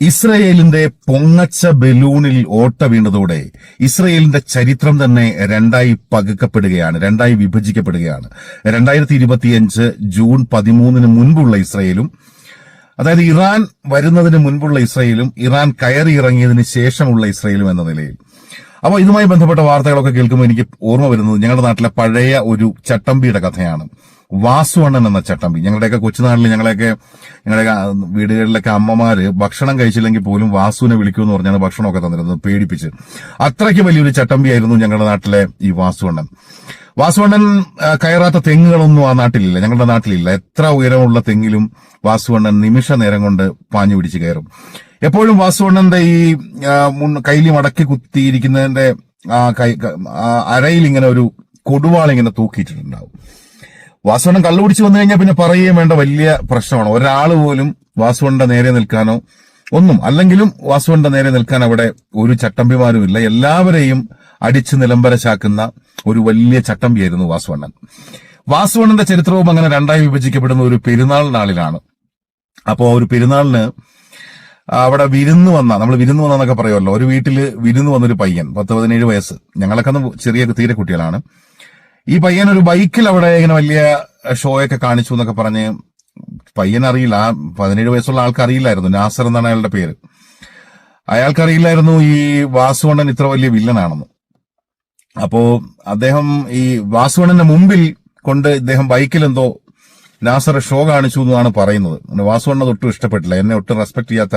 ഇസ്രയേലിന്റെ പൊങ്ങച്ച ബലൂണിൽ ഓട്ട വീണതോടെ ഇസ്രയേലിന്റെ ചരിത്രം തന്നെ രണ്ടായി പകുക്കപ്പെടുകയാണ് രണ്ടായി വിഭജിക്കപ്പെടുകയാണ്. രണ്ടായിരത്തി ഇരുപത്തിയഞ്ച് ജൂൺ പതിമൂന്നിന് മുൻപുള്ള ഇസ്രയേലും അതായത് ഇറാൻ വരുന്നതിന് മുൻപുള്ള ഇസ്രയേലും ഇറാൻ കയറി ഇറങ്ങിയതിന് ശേഷമുള്ള ഇസ്രയേലും എന്ന നിലയിൽ. അപ്പോൾ ഇതുമായി ബന്ധപ്പെട്ട വാർത്തകളൊക്കെ കേൾക്കുമ്പോൾ എനിക്ക് ഓർമ്മ വരുന്നത് ഞങ്ങളുടെ നാട്ടിലെ പഴയ ഒരു ചട്ടമ്പിയുടെ കഥയാണ്. വാസുവണ്ണൻ എന്ന ചട്ടമ്പി. ഞങ്ങളുടെയൊക്കെ കൊച്ചുനാട്ടിൽ ഞങ്ങളെയൊക്കെ ഞങ്ങളുടെ വീടുകളിലൊക്കെ അമ്മമാര് ഭക്ഷണം കഴിച്ചില്ലെങ്കിൽ പോലും വാസുവിനെ വിളിക്കുമെന്ന് പറഞ്ഞാണ് ഭക്ഷണമൊക്കെ തന്നിരുന്നത് പേടിപ്പിച്ച്. അത്രയ്ക്ക് വലിയൊരു ചട്ടമ്പിയായിരുന്നു ഞങ്ങളുടെ നാട്ടിലെ ഈ വാസുവണ്ണൻ. വാസുവണ്ണൻ കയറാത്ത തെങ്ങുകളൊന്നും ആ നാട്ടിലില്ല ഞങ്ങളുടെ നാട്ടിലില്ല. എത്ര ഉയരമുള്ള തെങ്ങിലും വാസുവണ്ണൻ നിമിഷ നേരം കൊണ്ട് പാഞ്ഞു പിടിച്ച് കയറും. എപ്പോഴും വാസുവണ്ണന്റെ ഈ കൈലി മടക്കി കുത്തിയിരിക്കുന്നതിന്റെ ആ കൈ അരയിൽ ഇങ്ങനെ ഒരു കൊടുവാൾ ഇങ്ങനെ വാസുവണ്ണൻ കള്ളുപിടിച്ച് വന്നു കഴിഞ്ഞാൽ പിന്നെ പറയുകയും വേണ്ട വലിയ പ്രശ്നമാണ്. ഒരാൾ പോലും വാസുവണ്ണന്റെ നേരെ നിൽക്കാനോ ഒന്നും അല്ലെങ്കിലും വാസുവണ്ണന്റെ നേരെ നിൽക്കാൻ അവിടെ ഒരു ചട്ടമ്പിമാരുമില്ല. എല്ലാവരെയും അടിച്ചു നിലംബരശാക്കുന്ന ഒരു വലിയ ചട്ടമ്പിയായിരുന്നു വാസുവണ്ണൻ വാസുവണ്ണന്റെ ചരിത്രവും അങ്ങനെ രണ്ടായി വിഭജിക്കപ്പെടുന്ന ഒരു പെരുന്നാൾ നാളിലാണ്. അപ്പോൾ ഒരു പെരുന്നാളിന് അവിടെ വിരുന്ന് വന്ന നമ്മൾ വിരുന്ന് വന്നൊക്കെ പറയുമല്ലോ. ഒരു വീട്ടിൽ വിരുന്ന് വന്നൊരു പയ്യൻ പത്ത് പതിനേഴ് വയസ്സ്. ഞങ്ങളൊക്കെ ഒന്ന് ചെറിയ തീരെ കുട്ടികളാണ്. ഈ പയ്യൻ ഒരു ബൈക്കിൽ അവിടെ ഇങ്ങനെ വലിയ ഷോയൊക്കെ കാണിച്ചു എന്നൊക്കെ പറഞ്ഞ് പയ്യൻ അറിയില്ല. ആ പതിനേഴ് വയസ്സുള്ള ആൾക്ക് അറിയില്ലായിരുന്നു. നാസർ എന്നാണ് അയാളുടെ പേര്. അയാൾക്കറിയില്ലായിരുന്നു ഈ വാസുവണ്ണൻ ഇത്ര വലിയ വില്ലനാണെന്ന്. അപ്പോ അദ്ദേഹം ഈ വാസുവണ്ണന്റെ മുമ്പിൽ കൊണ്ട് ഇദ്ദേഹം ബൈക്കിൽ എന്തോ നാസർ ഷോ കാണിച്ചു എന്നാണ് പറയുന്നത്. വാസുവണ്ണത് ഒട്ടും ഇഷ്ടപ്പെട്ടില്ല. എന്നെ ഒട്ടും റെസ്പെക്ട് ചെയ്യാത്ത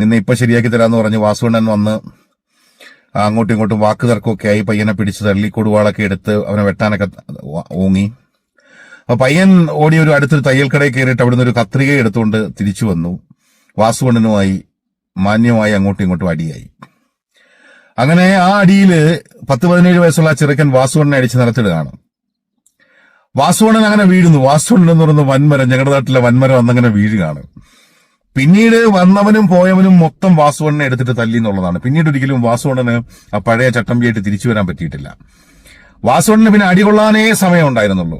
നിന്നെ ഇപ്പൊ ശരിയാക്കി തരാന്ന് പറഞ്ഞ് വാസുവണ്ണൻ വന്ന് അങ്ങോട്ടും ഇങ്ങോട്ടും വാക്ക് തർക്കമൊക്കെ ആയി പയ്യനെ പിടിച്ച് തള്ളി കൊടുവാളൊക്കെ എടുത്ത് അവനെ വെട്ടാനൊക്കെ ഓങ്ങി അപ്പൊ പയ്യൻ ഓടി ഒരു അടുത്തൊരു തയ്യൽ കടയിൽ കയറിയിട്ട് അവിടുന്ന് ഒരു കത്രിക എടുത്തുകൊണ്ട് തിരിച്ചു വന്നു. വാസുവണ്ണനുമായി മാന്യമായി അങ്ങോട്ടും ഇങ്ങോട്ടും അടിയായി. അങ്ങനെ ആ അടിയിൽ പത്ത് പതിനേഴ് വയസ്സുള്ള ആ ചെറുക്കൻ വാസുവണ്ണനെ അടിച്ച് നിരത്തിടുകയാണ് വാസുവണ്ണൻ അങ്ങനെ വീഴുന്നു. വാസുവണ്ണൻ എന്ന് പറയുന്ന വൻമരം ഞങ്ങളുടെ നാട്ടിലെ വൻമരം അന്നങ്ങനെ വീഴുകയാണ്. പിന്നീട് വന്നവനും പോയവനും മൊത്തം വാസുവണ്ണനെ എടുത്തിട്ട് തല്ലി എന്നുള്ളതാണ്. പിന്നീട് ഒരിക്കലും വാസുവണ്ണന് ആ പഴയ ചട്ടമ്പിയായിട്ട് തിരിച്ചു വരാൻ പറ്റിയിട്ടില്ല. വാസുവണ്ണന് പിന്നെ അടികൊള്ളാനേ സമയം ഉണ്ടായിരുന്നുള്ളൂ.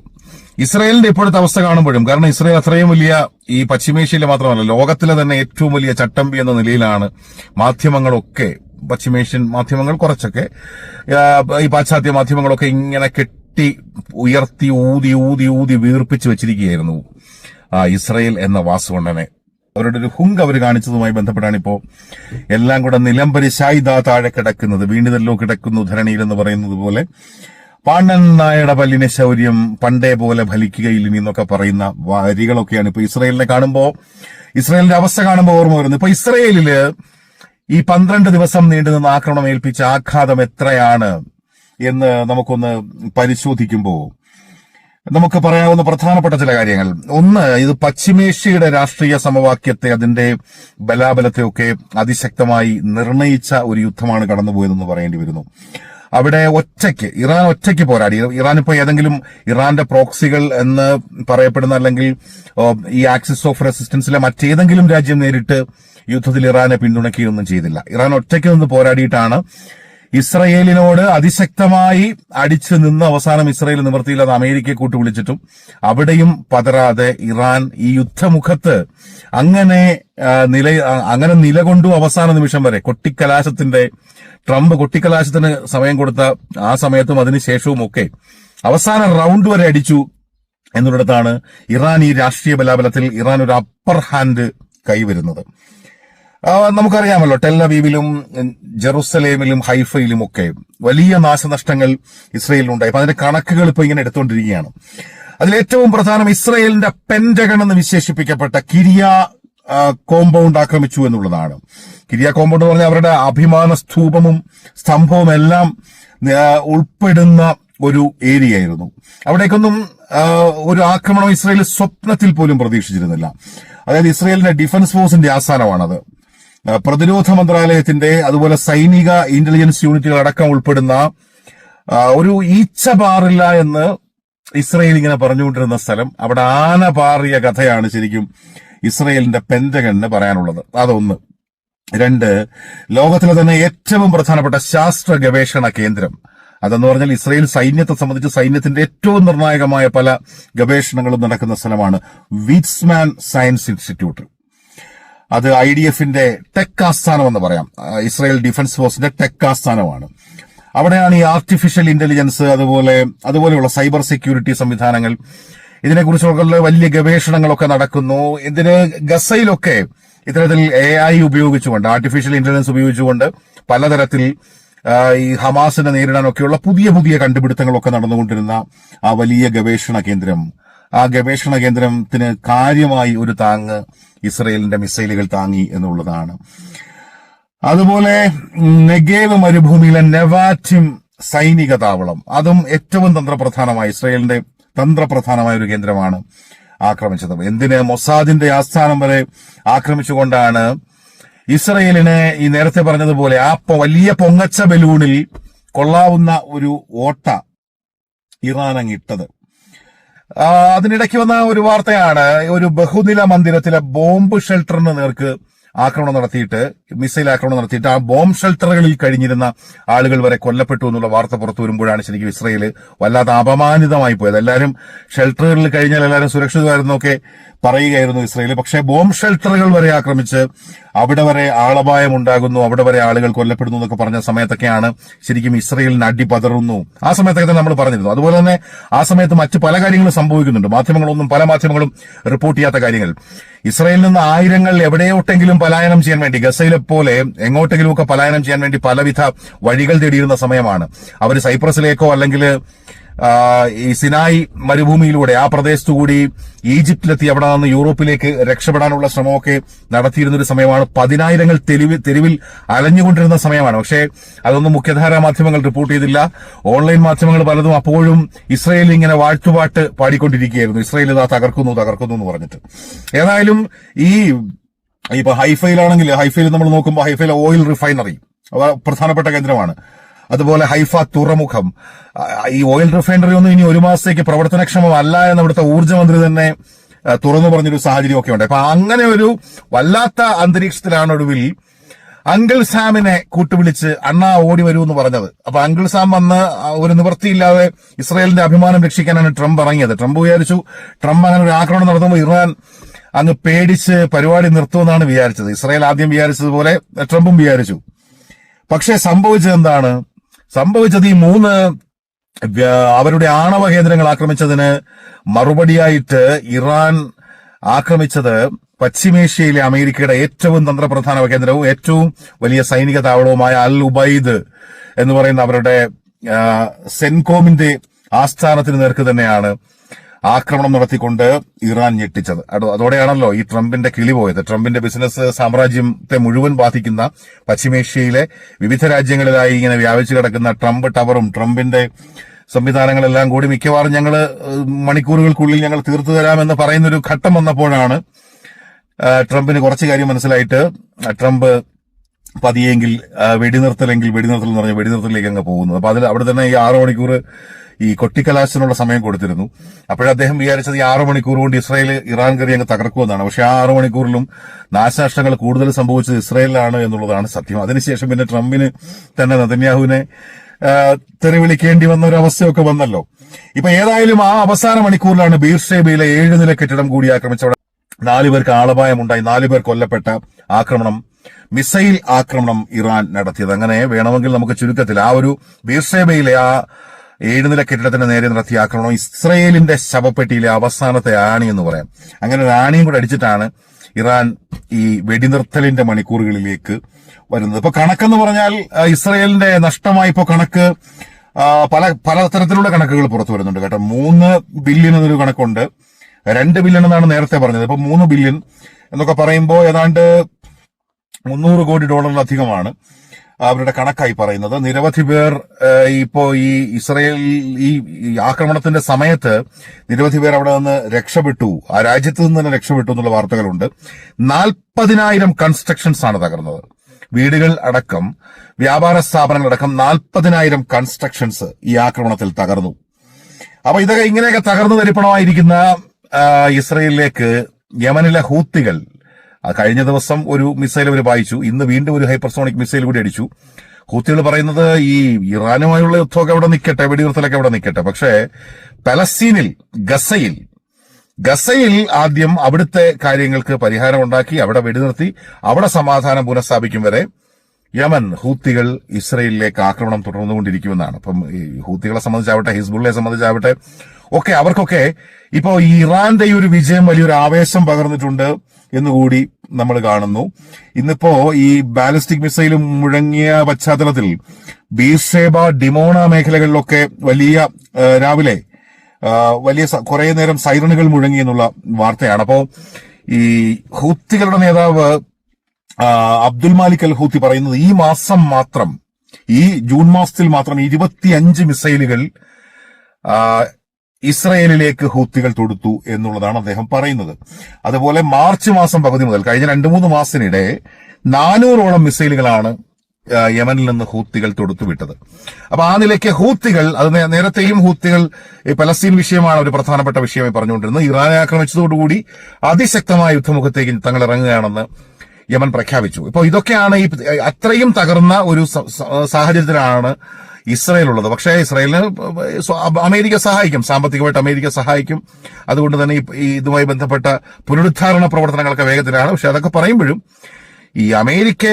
ഇസ്രായേലിന്റെ ഇപ്പോഴത്തെ അവസ്ഥ കാണുമ്പോഴും കാരണം ഇസ്രായേൽ അത്രയും വലിയ ഈ പശ്ചിമേഷ്യയിലെ മാത്രമല്ല ലോകത്തിലെ തന്നെ ഏറ്റവും വലിയ ചട്ടമ്പി എന്ന നിലയിലാണ് മാധ്യമങ്ങളൊക്കെ പശ്ചിമേഷ്യൻ മാധ്യമങ്ങൾ കുറച്ചൊക്കെ ഈ പാശ്ചാത്യ മാധ്യമങ്ങളൊക്കെ ഇങ്ങനെ കെട്ടി ഉയർത്തി ഊതി ഊതി ഊതി വീർപ്പിച്ചു വെച്ചിരിക്കുകയായിരുന്നു ഇസ്രയേൽ എന്ന വാസുവണ്ണനെ. അവരുടെ ഒരു ഹുങ്ക് അവർ കാണിച്ചതുമായി ബന്ധപ്പെട്ടാണ് ഇപ്പോ എല്ലാം കൂടെ നിലംപരിശായി ദാ താഴെ കിടക്കുന്നത് വീണ്ടുതല്ലോ കിടക്കുന്നു ധരണിയിൽ എന്ന് പറയുന്നത് പോലെ പാണ്ഡൻ നായയുടെ പല്ലിനെ ശൗര്യം പണ്ടേ പോലെ ഫലിക്കുകയില്ല എന്നൊക്കെ പറയുന്ന വരികളൊക്കെയാണ് ഇപ്പൊ ഇസ്രയേലിനെ കാണുമ്പോ ഇസ്രയേലിന്റെ അവസ്ഥ കാണുമ്പോൾ ഓർമ്മ വരുന്നത്. ഇപ്പൊ ഇസ്രയേലിൽ ഈ പന്ത്രണ്ട് ദിവസം നീണ്ടുനിന്ന ആക്രമണം ഏൽപ്പിച്ച ആഘാതം എത്രയാണ് എന്ന് നമുക്കൊന്ന് പരിശോധിക്കുമ്പോൾ നമുക്ക് പറയാവുന്ന പ്രധാനപ്പെട്ട ചില കാര്യങ്ങൾ. ഒന്ന് ഇത് പശ്ചിമേഷ്യയുടെ രാഷ്ട്രീയ സമവാക്യത്തെ അതിന്റെ ബലാബലത്തെയൊക്കെ അതിശക്തമായി നിർണയിച്ച ഒരു യുദ്ധമാണ് കടന്നുപോയതെന്ന് പറയേണ്ടി വരുന്നു. അവിടെ ഒറ്റയ്ക്ക് ഇറാൻ ഒറ്റയ്ക്ക് പോരാടി. ഇറാൻ ഇപ്പോൾ ഏതെങ്കിലും ഇറാന്റെ പ്രോക്സികൾ എന്ന് പറയപ്പെടുന്ന അല്ലെങ്കിൽ ഈ ആക്സിസ് ഓഫ് റെസിസ്റ്റൻസിലെ മറ്റേതെങ്കിലും രാജ്യം നേരിട്ട് യുദ്ധത്തിൽ ഇറാനെ പിന്തുണയ്ക്കുകയൊന്നും ചെയ്തില്ല. ഇറാൻ ഒറ്റയ്ക്ക് നിന്ന് പോരാടിയിട്ടാണ് ഇസ്രയേലിനോട് അതിശക്തമായി അടിച്ചു നിന്ന് അവസാനം ഇസ്രയേൽ നിവൃത്തിയില്ലാതെ അമേരിക്കയെ കൂട്ടുവിളിച്ചിട്ടും അവിടെയും പതരാതെ ഇറാൻ ഈ യുദ്ധമുഖത്ത് അങ്ങനെ നില അങ്ങനെ നിലകൊണ്ടു അവസാന നിമിഷം വരെ കൊട്ടിക്കലാശത്തിന്റെ ട്രംപ് കൊട്ടിക്കലാശത്തിന് സമയം കൊടുത്ത ആ സമയത്തും അതിനുശേഷവും ഒക്കെ അവസാന റൗണ്ട് വരെ അടിച്ചു എന്നുള്ളിടത്താണ് ഇറാൻ ഈ രാഷ്ട്രീയ ബലാബലത്തിൽ ഇറാൻ ഒരു അപ്പർ ഹാൻഡ് കൈവരുന്നത്. നമുക്കറിയാമല്ലോ ടെല്ലവീവിലും ഉം, ജെറുസലേമിലും ഹൈഫയിലും ഒക്കെ വലിയ നാശനഷ്ടങ്ങൾ ഇസ്രയേലിനുണ്ടായി. അപ്പൊ അതിന്റെ കണക്കുകൾ ഇപ്പൊ ഇങ്ങനെ എടുത്തുകൊണ്ടിരിക്കുകയാണ് അതിലേറ്റവും പ്രധാനം ഇസ്രയേലിന്റെ പെന്റഗൺ എന്ന് വിശേഷിപ്പിക്കപ്പെട്ട കിരിയ കോമ്പൗണ്ട് ആക്രമിച്ചു എന്നുള്ളതാണ്. കിരിയ കോമ്പൗണ്ട് എന്ന് പറഞ്ഞാൽ അവരുടെ അഭിമാന സ്തൂപവും സ്തംഭവും എല്ലാം ഉൾപ്പെടുന്ന ഒരു ഏരിയ ആയിരുന്നു അവിടേക്കൊന്നും ഒരു ആക്രമണം ഇസ്രയേൽ സ്വപ്നത്തിൽ പോലും പ്രതീക്ഷിച്ചിരുന്നില്ല. അതായത് ഇസ്രയേലിന്റെ ഡിഫൻസ് ഫോഴ്സിന്റെ ആസ്ഥാനമാണത്. പ്രതിരോധ മന്ത്രാലയത്തിന്റെ അതുപോലെ സൈനിക ഇന്റലിജൻസ് യൂണിറ്റുകൾ അടക്കം ഉൾപ്പെടുന്ന ഒരു ഈച്ച പാറില്ല എന്ന് ഇസ്രയേൽ ഇങ്ങനെ പറഞ്ഞുകൊണ്ടിരുന്ന സ്ഥലം അവിടെ ആന പാറിയ കഥയാണ് ശരിക്കും ഇസ്രയേലിന്റെ പെന്തകണ് പറയാനുള്ളത്. അതൊന്ന്. രണ്ട് ലോകത്തിലെ തന്നെ ഏറ്റവും പ്രധാനപ്പെട്ട ശാസ്ത്ര ഗവേഷണ കേന്ദ്രം. അതെന്ന് പറഞ്ഞാൽ ഇസ്രയേൽ സൈന്യത്തെ സംബന്ധിച്ച് സൈന്യത്തിന്റെ ഏറ്റവും നിർണായകമായ പല ഗവേഷണങ്ങളും നടക്കുന്ന സ്ഥലമാണ് വിറ്റ്സ്മാൻ സയൻസ് ഇൻസ്റ്റിറ്റ്യൂട്ട് അത് ഐ ഡി എഫിന്റെ ടെക് ആസ്ഥാനം എന്ന് പറയാം ഇസ്രായേൽ ഡിഫൻസ് ഫോഴ്സിന്റെ ടെക് ആസ്ഥാനമാണ് അവിടെയാണ് ഈ ആർട്ടിഫിഷ്യൽ ഇന്റലിജൻസ് അതുപോലെ അതുപോലെയുള്ള സൈബർ സെക്യൂരിറ്റി സംവിധാനങ്ങൾ. ഇതിനെക്കുറിച്ചുള്ള വലിയ ഗവേഷണങ്ങളൊക്കെ നടക്കുന്നു. ഇതിന് ഗസയിലൊക്കെ ഇത്തരത്തിൽ എ ഐ ഉപയോഗിച്ചുകൊണ്ട് ആർട്ടിഫിഷ്യൽ ഇന്റലിജൻസ് ഉപയോഗിച്ചുകൊണ്ട് പലതരത്തിൽ ഈ ഹമാസിനെ നേരിടാനൊക്കെയുള്ള പുതിയ പുതിയ കണ്ടുപിടുത്തങ്ങളൊക്കെ നടന്നുകൊണ്ടിരുന്ന ആ വലിയ ഗവേഷണ കേന്ദ്രം ആ ഗവേഷണ കേന്ദ്രത്തിന് കാര്യമായി ഒരു താങ്ങ് ഇസ്രയേലിന്റെ മിസൈലുകൾ താങ്ങി എന്നുള്ളതാണ്. അതുപോലെ നെഗേവ് മരുഭൂമിയിലെ നെവാറ്റിം സൈനിക താവളം അതും ഏറ്റവും തന്ത്രപ്രധാനമായ ഇസ്രയേലിന്റെ തന്ത്രപ്രധാനമായ ഒരു കേന്ദ്രമാണ് ആക്രമിച്ചത്. എന്തിന്? മൊസാദിന്റെ ആസ്ഥാനം വരെ ആക്രമിച്ചുകൊണ്ടാണ് ഇസ്രയേലിന് ഈ നേരത്തെ പറഞ്ഞതുപോലെ ആ വലിയ പൊങ്ങച്ച ബലൂണിൽ കൊള്ളാവുന്ന ഒരു ഓട്ട ഇറാൻ അങ്ങിട്ടത് അതിനിടയ്ക്ക് വന്ന ഒരു വാർത്തയാണ് ഒരു ബഹുനില മന്ദിരത്തിലെ ബോംബ് ഷെൽട്ടറിന് നേർക്ക് ആക്രമണം നടത്തിയിട്ട് മിസൈൽ ആക്രമണം നടത്തിയിട്ട് ആ ബോംബ് ഷെൽട്ടറുകളിൽ കഴിഞ്ഞിരുന്ന ആളുകൾ വരെ കൊല്ലപ്പെട്ടു എന്നുള്ള വാർത്ത പുറത്തു വരുമ്പോഴാണ് ശരിക്കും ഇസ്രയേൽ വല്ലാതെ അപമാനിതമായി പോയത്. എല്ലാവരും ഷെൽട്ടറുകളിൽ കഴിഞ്ഞാൽ എല്ലാവരും സുരക്ഷിതമായിരുന്നൊക്കെ പറയുകയായിരുന്നു ഇസ്രയേൽ പക്ഷേ ബോംബ് ഷെൽട്ടറുകൾ വരെ ആക്രമിച്ച് അവിടെ വരെ ആളപായം ഉണ്ടാകുന്നു അവിടെ വരെ ആളുകൾ കൊല്ലപ്പെടുന്നു എന്നൊക്കെ പറഞ്ഞ സമയത്തൊക്കെയാണ് ശരിക്കും ഇസ്രയേലിന് അടി പതറുന്നു. ആ സമയത്തൊക്കെ തന്നെ നമ്മൾ പറഞ്ഞിരുന്നു. അതുപോലെ തന്നെ ആ സമയത്ത് മറ്റ് പല കാര്യങ്ങളും സംഭവിക്കുന്നുണ്ട്. മാധ്യമങ്ങളൊന്നും പല മാധ്യമങ്ങളും റിപ്പോർട്ട് ചെയ്യാത്ത കാര്യങ്ങൾ. ഇസ്രയേലിൽ നിന്ന് ആയിരങ്ങൾ എവിടെയോട്ടെങ്കിലും പലായനം ചെയ്യാൻ വേണ്ടി ഗസയിലെ പോലെ എങ്ങോട്ടെങ്കിലുമൊക്കെ പലായനം ചെയ്യാൻ വേണ്ടി പലവിധ വഴികൾ തേടിയിരുന്ന സമയമാണ്. അവർ സൈപ്രസിലേക്കോ അല്ലെങ്കിൽ ഈ സിനായി മരുഭൂമിയിലൂടെ ആ പ്രദേശത്തുകൂടി ഈജിപ്തിലെത്തി അവിടെ നിന്ന് യൂറോപ്പിലേക്ക് രക്ഷപ്പെടാനുള്ള ശ്രമമൊക്കെ നടത്തിയിരുന്ന ഒരു സമയമാണ്. പതിനായിരങ്ങൾ തെരുവിൽ തെരുവിൽ അലഞ്ഞുകൊണ്ടിരുന്ന സമയമാണ്. പക്ഷേ അതൊന്നും മുഖ്യധാരാ മാധ്യമങ്ങൾ റിപ്പോർട്ട് ചെയ്തില്ല. ഓൺലൈൻ മാധ്യമങ്ങൾ പലതും അപ്പോഴും ഇസ്രയേൽ ഇങ്ങനെ വാഴ്ത്തുപാട്ട് പാടിക്കൊണ്ടിരിക്കുകയായിരുന്നു. ഇസ്രയേൽ ഇതാ തകർക്കുന്നു തകർക്കുന്നു എന്ന് പറഞ്ഞിട്ട്. ഏതായാലും ഈ ഇപ്പൊ ഹൈഫയിലാണെങ്കിൽ ഹൈഫയിൽ നമ്മൾ നോക്കുമ്പോൾ ഹൈഫയിലെ ഓയിൽ റിഫൈനറി പ്രധാനപ്പെട്ട കേന്ദ്രമാണ്. അതുപോലെ ഹൈഫ തുറമുഖം. ഈ ഓയിൽ റിഫൈനറി ഒന്നും ഇനി ഒരു മാസത്തേക്ക് പ്രവർത്തനക്ഷമമല്ല എന്ന് ഇവിടുത്തെ ഊർജമന്ത്രി തന്നെ തുറന്നു പറഞ്ഞൊരു സാഹചര്യമൊക്കെ ഉണ്ട് അപ്പൊ അങ്ങനെ ഒരു വല്ലാത്ത അന്തരീക്ഷത്തിലാണ് ഒടുവിൽ അങ്കിൾ സാമിനെ കൂട്ടുവിളിച്ച് അണ്ണ ഓടി വരൂ എന്ന് പറഞ്ഞത്. അപ്പൊ അങ്കിൾ സാം വന്ന് ഒരു നിവൃത്തിയില്ലാതെ ഇസ്രായേലിന്റെ അഭിമാനം രക്ഷിക്കാനാണ് ട്രംപ് ഇറങ്ങിയത്. ട്രംപ് വിചാരിച്ചു ട്രംപ് അങ്ങനെ ഒരു ആക്രമണം നടത്തുമ്പോൾ ഇറാൻ അങ്ങ് പേടിച്ച് പരിപാടി നിർത്തുമെന്നാണ് വിചാരിച്ചത്. ഇസ്രായേൽ ആദ്യം വിചാരിച്ചതുപോലെ ട്രംപും വിചാരിച്ചു. പക്ഷേ സംഭവിച്ചത് എന്താണ്? സംഭവിച്ചത് ഈ മൂന്ന് അവരുടെ ആണവ കേന്ദ്രങ്ങൾ ആക്രമിച്ചതിന് മറുപടിയായിട്ട് ഇറാൻ ആക്രമിച്ചത് പശ്ചിമേഷ്യയിലെ അമേരിക്കയുടെ ഏറ്റവും തന്ത്രപ്രധാന കേന്ദ്രവും ഏറ്റവും വലിയ സൈനിക താവളവുമായ അൽ ഉബൈദ് എന്ന് പറയുന്ന അവരുടെ സെൻകോമിന്റെ ആസ്ഥാനത്തിന് നേർക്ക് തന്നെയാണ് ആക്രമണം നടത്തിക്കൊണ്ട് ഇറാൻ ഞെട്ടിച്ചത്. അത് അതോടെയാണല്ലോ ഈ ട്രംപിന്റെ കിളി പോയത്. ട്രംപിന്റെ ബിസിനസ് സാമ്രാജ്യത്തെ മുഴുവൻ ബാധിക്കുന്ന പശ്ചിമേഷ്യയിലെ വിവിധ രാജ്യങ്ങളിലായി ഇങ്ങനെ വ്യാപിച്ചു കിടക്കുന്ന ട്രംപ് ടവറും ട്രംപിന്റെ സംവിധാനങ്ങളെല്ലാം കൂടി മിക്കവാറും ഞങ്ങൾ മണിക്കൂറുകൾക്കുള്ളിൽ ഞങ്ങൾ തീർത്തു തരാമെന്ന് പറയുന്നൊരു ഘട്ടം വന്നപ്പോഴാണ് ട്രംപിന് കുറച്ച് കാര്യം മനസ്സിലായിട്ട് ട്രംപ് പതിയെങ്കിൽ വെടിനിർത്തലെങ്കിൽ വെടിനിർത്തൽ എന്ന് പറഞ്ഞ വെടിനിർത്തലിലേക്ക് അങ്ങ് പോകുന്നത് അപ്പൊ അതിൽ അവിടെ തന്നെ ഈ ആറു മണിക്കൂർ ഈ കൊട്ടിക്കലാശത്തിനുള്ള സമയം കൊടുത്തിരുന്നു. അപ്പോഴദ്ദേഹം വിചാരിച്ചത് ഈ ആറു മണിക്കൂർ കൊണ്ട് ഇസ്രായേൽ ഇറാൻ കയറി അങ്ങ് തകർക്കുമെന്നാണ്. പക്ഷെ ആ ആറു മണിക്കൂറിലും നാശനഷ്ടങ്ങൾ കൂടുതൽ സംഭവിച്ചത് ഇസ്രായേലിലാണ് എന്നുള്ളതാണ് സത്യം. അതിനുശേഷം പിന്നെ ട്രംപിന് തന്നെ നതന്യാഹുവിനെ തെറിവിളിക്കേണ്ടി തെറി വന്ന ഒരു അവസ്ഥയൊക്കെ വന്നല്ലോ. ഇപ്പൊ ഏതായാലും ആ അവസാന മണിക്കൂറിലാണ് ബീർഷേബയിലെ ഏഴ് നില കെട്ടിടം കൂടി ആക്രമിച്ചവിടെ നാലു പേർക്ക് ആളപായമുണ്ടായി. നാലു പേർ കൊല്ലപ്പെട്ട ആക്രമണം മിസൈൽ ആക്രമണം ഇറാൻ നടത്തിയത്. അങ്ങനെ വേണമെങ്കിൽ നമുക്ക് ചുരുക്കത്തിൽ ആ ഒരു ബീർഷേബയിലെ ആ ഏഴ് നില കെട്ടിടത്തിന് നേരെ നടത്തിയ ആക്രമണം ഇസ്രയേലിന്റെ ശവപ്പെട്ടിയിലെ അവസാനത്തെ ആണി എന്ന് പറയാം. അങ്ങനെ ഒരു ആണിയും കൂടെ അടിച്ചിട്ടാണ് ഇറാൻ ഈ വെടിനിർത്തലിന്റെ മണിക്കൂറുകളിലേക്ക് വരുന്നത്. ഇപ്പൊ കണക്കെന്ന് പറഞ്ഞാൽ ഇസ്രയേലിന്റെ നഷ്ടമായി ഇപ്പോ കണക്ക് പല പലതരത്തിലുള്ള കണക്കുകൾ പുറത്തു വരുന്നുണ്ട് കേട്ടോ. മൂന്ന് ബില്യൺ എന്നൊരു കണക്കുണ്ട്. രണ്ട് ബില്യൺ എന്നാണ് നേരത്തെ പറഞ്ഞത്. ഇപ്പൊ മൂന്ന് ബില്യൺ എന്നൊക്കെ പറയുമ്പോൾ ഏതാണ്ട് മുന്നൂറ് കോടി ഡോളറിലധികമാണ്. അവരുടെ കണക്കായി പറയുന്നത്. നിരവധി പേർ ഇപ്പോ ഈ ഇസ്രയേൽ ഈ ആക്രമണത്തിന്റെ സമയത്ത് നിരവധി പേർ അവിടെ നിന്ന് രക്ഷപ്പെട്ടു. ആ രാജ്യത്ത് നിന്ന് തന്നെ രക്ഷപ്പെട്ടു എന്നുള്ള വാർത്തകളുണ്ട്. നാൽപ്പതിനായിരം കൺസ്ട്രക്ഷൻസ് ആണ് തകർന്നത്. വീടുകൾ അടക്കം വ്യാപാര സ്ഥാപനങ്ങൾ അടക്കം നാൽപ്പതിനായിരം കൺസ്ട്രക്ഷൻസ് ഈ ആക്രമണത്തിൽ തകർന്നു. അപ്പൊ ഇതൊക്കെ ഇങ്ങനെയൊക്കെ തകർന്നു തരിപ്പണമായിരിക്കുന്ന ഇസ്രയേലിലേക്ക് യമനിലെ ഹൂത്തികൾ കഴിഞ്ഞ ദിവസം ഒരു മിസൈൽ അവർ വായിച്ചു. ഇന്ന് വീണ്ടും ഒരു ഹൈപ്പർസോണിക് മിസൈൽ കൂടി അടിച്ചു. ഹൂത്തികൾ പറയുന്നത് ഈ ഇറാനുമായുള്ള യുദ്ധമൊക്കെ അവിടെ നിൽക്കട്ടെ വെടിയുർത്തലൊക്കെ അവിടെ നിൽക്കട്ടെ പക്ഷേ പലസ്തീനിൽ ഗസയിൽ ഗസയിൽ ആദ്യം അവിടുത്തെ കാര്യങ്ങൾക്ക് പരിഹാരം ഉണ്ടാക്കി അവിടെ വെടിനിർത്തി അവിടെ സമാധാനം പുനഃസ്ഥാപിക്കും വരെ യമൻ ഹൂത്തികൾ ഇസ്രയേലിലേക്ക് ആക്രമണം തുടർന്നുകൊണ്ടിരിക്കുമെന്നാണ്. അപ്പം ഈ ഹൂത്തികളെ സംബന്ധിച്ചാവട്ടെ ഹിസ്ബുള്ളിനെ സംബന്ധിച്ചാവട്ടെ ഒക്കെ അവർക്കൊക്കെ ഇപ്പോ ഈ ഇറാന്റെ ഈ ഒരു വിജയം വലിയൊരു ആവേശം പകർന്നിട്ടുണ്ട് എന്നുകൂടി നമ്മൾ കാണുന്നു. ഇന്നിപ്പോ ഈ ബാലിസ്റ്റിക് മിസൈൽ മുഴങ്ങിയ പശ്ചാത്തലത്തിൽ ബീർഷേബ ഡിമോണ മേഖലകളിലൊക്കെ വലിയ രാവിലെ വലിയ കുറേ നേരം സൈറണുകൾ മുഴങ്ങി എന്നുള്ള വാർത്തയാണ്. അപ്പോ ഈ ഹൂത്തികളുടെ നേതാവ് അബ്ദുൽ മാലിക് അൽ ഹൂത്തി പറയുന്നത് ഈ മാസം മാത്രം ഈ ജൂൺ മാസത്തിൽ മാത്രം ഇരുപത്തിയഞ്ച് മിസൈലുകൾ ഇസ്രയേലിലേക്ക് ഹൂത്തികൾ തൊടുത്തു എന്നുള്ളതാണ് അദ്ദേഹം പറയുന്നത്. അതുപോലെ മാർച്ച് മാസം പകുതി മുതൽ കഴിഞ്ഞ രണ്ട് മൂന്ന് മാസത്തിനിടെ നാനൂറോളം മിസൈലുകളാണ് യമനിൽ നിന്ന് ഹൂത്തികൾ തൊടുത്തുവിട്ടത് അപ്പൊ ആ നിലയ്ക്ക് ഹൂത്തികൾ അത് നേരത്തെയും ഹൂത്തികൾ ഈ പലസ്തീൻ വിഷയമാണ് ഒരു പ്രധാനപ്പെട്ട വിഷയമായി പറഞ്ഞുകൊണ്ടിരുന്നത്. ഇറാനെ ആക്രമിച്ചതോടുകൂടി അതിശക്തമായ യുദ്ധമുഖത്തേക്ക് തങ്ങൾ ഇറങ്ങുകയാണെന്ന് യമൻ പ്രഖ്യാപിച്ചു. ഇപ്പോൾ ഇതൊക്കെയാണ് ഈ അത്രയും തകർന്ന ഒരു സാഹചര്യത്തിലാണ് ഇസ്രയേൽ ഉള്ളത് പക്ഷേ ഇസ്രയേലിന് അമേരിക്ക സഹായിക്കും. സാമ്പത്തികമായിട്ട് അമേരിക്ക സഹായിക്കും. അതുകൊണ്ട് തന്നെ ഇതുമായി ബന്ധപ്പെട്ട പുനരുദ്ധാരണ പ്രവർത്തനങ്ങളൊക്കെ വേഗത്തിലാണ്. പക്ഷെ അതൊക്കെ പറയുമ്പോഴും ഈ അമേരിക്ക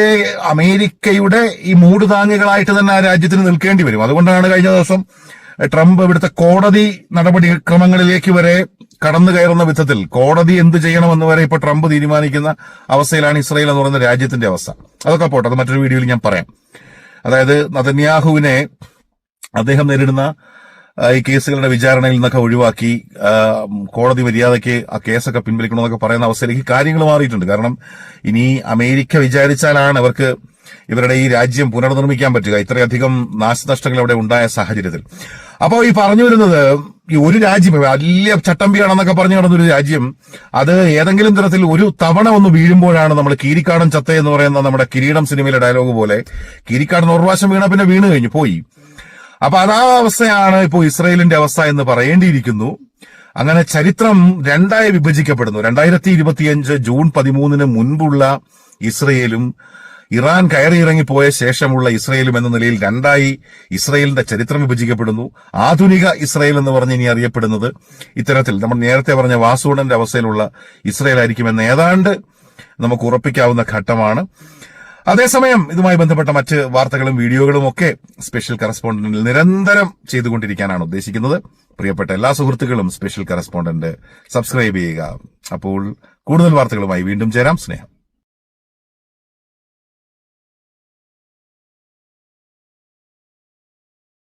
അമേരിക്കയുടെ ഈ മൂട് താങ്ങികളായിട്ട് തന്നെ ആ രാജ്യത്തിന് നിൽക്കേണ്ടി വരും. അതുകൊണ്ടാണ് കഴിഞ്ഞ ദിവസം ട്രംപ് ഇവിടുത്തെ കോടതി നടപടിക്രമങ്ങളിലേക്ക് വരെ കടന്നു കയറുന്ന വിധത്തിൽ കോടതി എന്ത് ചെയ്യണമെന്ന് വരെ ഇപ്പൊ ട്രംപ് തീരുമാനിക്കുന്ന അവസ്ഥയിലാണ് ഇസ്രായേൽ എന്ന് പറയുന്ന രാജ്യത്തിന്റെ അവസ്ഥ. അതൊക്കെ പോട്ടെ അത് മറ്റൊരു വീഡിയോയിൽ ഞാൻ പറയാം. അതായത് നതന്യാഹുവിനെ അദ്ദേഹം നേരിടുന്ന ഈ കേസുകളുടെ വിചാരണയിൽ നിന്നൊക്കെ ഒഴിവാക്കി കോടതി മര്യാദയ്ക്ക് ആ കേസൊക്കെ പിൻവലിക്കണമെന്നൊക്കെ പറയുന്ന അവസ്ഥയിലേക്ക് കാര്യങ്ങൾ മാറിയിട്ടുണ്ട്. കാരണം ഇനി അമേരിക്ക വിചാരിച്ചാലാണ് അവർക്ക് ഇവരുടെ ഈ രാജ്യം പുനർനിർമ്മിക്കാൻ പറ്റുക. ഇത്രയധികം നാശനഷ്ടങ്ങൾ അവിടെ ഉണ്ടായ സാഹചര്യത്തിൽ. അപ്പോൾ ഈ പറഞ്ഞു വരുന്നത് ഈ ഒരു രാജ്യം വലിയ ചട്ടമ്പിയാണെന്നൊക്കെ പറഞ്ഞു നടന്ന ഒരു രാജ്യം അത് ഏതെങ്കിലും തരത്തിൽ ഒരു തവണ ഒന്ന് വീഴുമ്പോഴാണ് നമ്മൾ കീരിക്കാടൻ ചത്ത എന്ന് പറയുന്ന നമ്മുടെ കിരീടം സിനിമയിലെ ഡയലോഗ് പോലെ കീരിക്കാടൻ ഒരു പ്രാവശ്യം വീണ പിന്നെ വീണ് കഴിഞ്ഞു പോയി. അപ്പൊ അതാ അവസ്ഥയാണ് ഇപ്പോൾ ഇസ്രയേലിന്റെ അവസ്ഥ എന്ന് പറയേണ്ടിയിരിക്കുന്നു. അങ്ങനെ ചരിത്രം രണ്ടായി വിഭജിക്കപ്പെടുന്നു. രണ്ടായിരത്തി ഇരുപത്തിയഞ്ച് ജൂൺ പതിമൂന്നിന് മുൻപുള്ള ഇസ്രയേലും ഇറാൻ കയറിയിറങ്ങിപ്പോയ ശേഷമുള്ള ഇസ്രയേലും എന്ന നിലയിൽ രണ്ടായി ഇസ്രയേലിന്റെ ചരിത്രം വിഭജിക്കപ്പെടുന്നു. ആധുനിക ഇസ്രയേൽ എന്ന് പറഞ്ഞ് ഇനി അറിയപ്പെടുന്നത് ഇത്തരത്തിൽ. നമ്മൾ നേരത്തെ പറഞ്ഞ വാസൂടന്റെ അവസ്ഥയിലുള്ള ഇസ്രയേൽ ആയിരിക്കുമെന്ന് ഏതാണ്ട് നമുക്ക് ഉറപ്പിക്കാവുന്ന ഘട്ടമാണ്. അതേസമയം ഇതുമായി ബന്ധപ്പെട്ട മറ്റ് വാർത്തകളും വീഡിയോകളും ഒക്കെ സ്പെഷ്യൽ കറസ്പോണ്ടന്റിൽ നിരന്തരം ചെയ്തുകൊണ്ടിരിക്കാനാണ് ഉദ്ദേശിക്കുന്നത്. പ്രിയപ്പെട്ട എല്ലാ സുഹൃത്തുക്കളും സ്പെഷ്യൽ കറസ്പോണ്ടന്റ് സബ്സ്ക്രൈബ് ചെയ്യുക. അപ്പോൾ കൂടുതൽ വാർത്തകളുമായി വീണ്ടും ചേരാം. സ്നേഹം.